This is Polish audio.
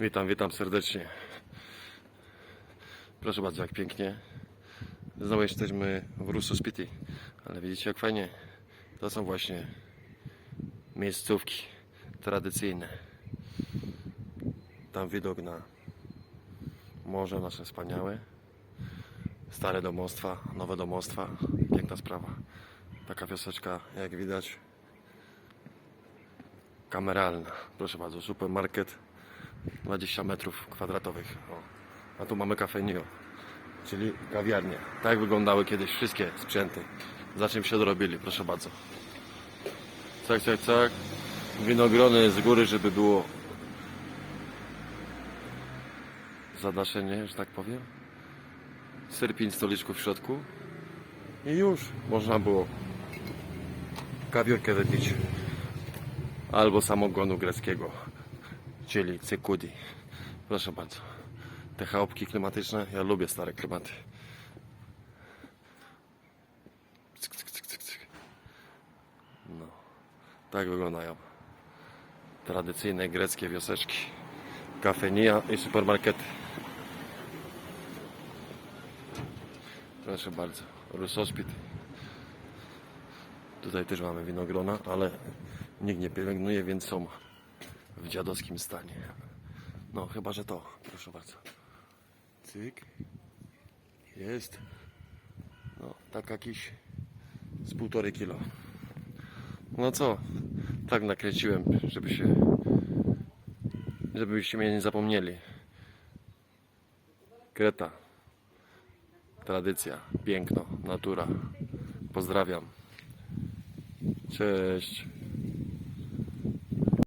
Witam, witam serdecznie. Proszę bardzo, jak pięknie. Znowu jesteśmy w Russo Spiti, ale widzicie jak fajnie. To są właśnie miejscówki tradycyjne. Tam widok na morze nasze wspaniałe. Stare domostwa, nowe domostwa. Piękna sprawa. Taka wioseczka, jak widać, kameralna. Proszę bardzo, supermarket 20 metrów kwadratowych. O. A tu mamy Cafe Neo, czyli kawiarnię. Tak wyglądały kiedyś wszystkie sprzęty. Za czym się dorobili, proszę bardzo. Cak, cak, cak. Winogrony z góry, żeby było zadaszenie, że tak powiem. Serpin stoliczków w środku. I już można było kawiorkę wypić. Albo samogonu greckiego czyli cykudi. Proszę bardzo. Te chałupki klimatyczne, ja lubię stare klimaty. Cyk, cyk, cyk, cyk, cyk. No, tak wyglądają tradycyjne greckie wioseczki. Kafenia i supermarkety. Proszę bardzo, Rusospit. Tutaj też mamy winogrona, ale nikt nie pielęgnuje, więc są w dziadowskim stanie. No, chyba, że to. Proszę bardzo. Cyk. Jest. No, tak jakiś z półtorej kilo. No co? Tak nakręciłem, żeby się żebyście mnie nie zapomnieli. Kreta. Tradycja, piękno, natura. Pozdrawiam. Cześć.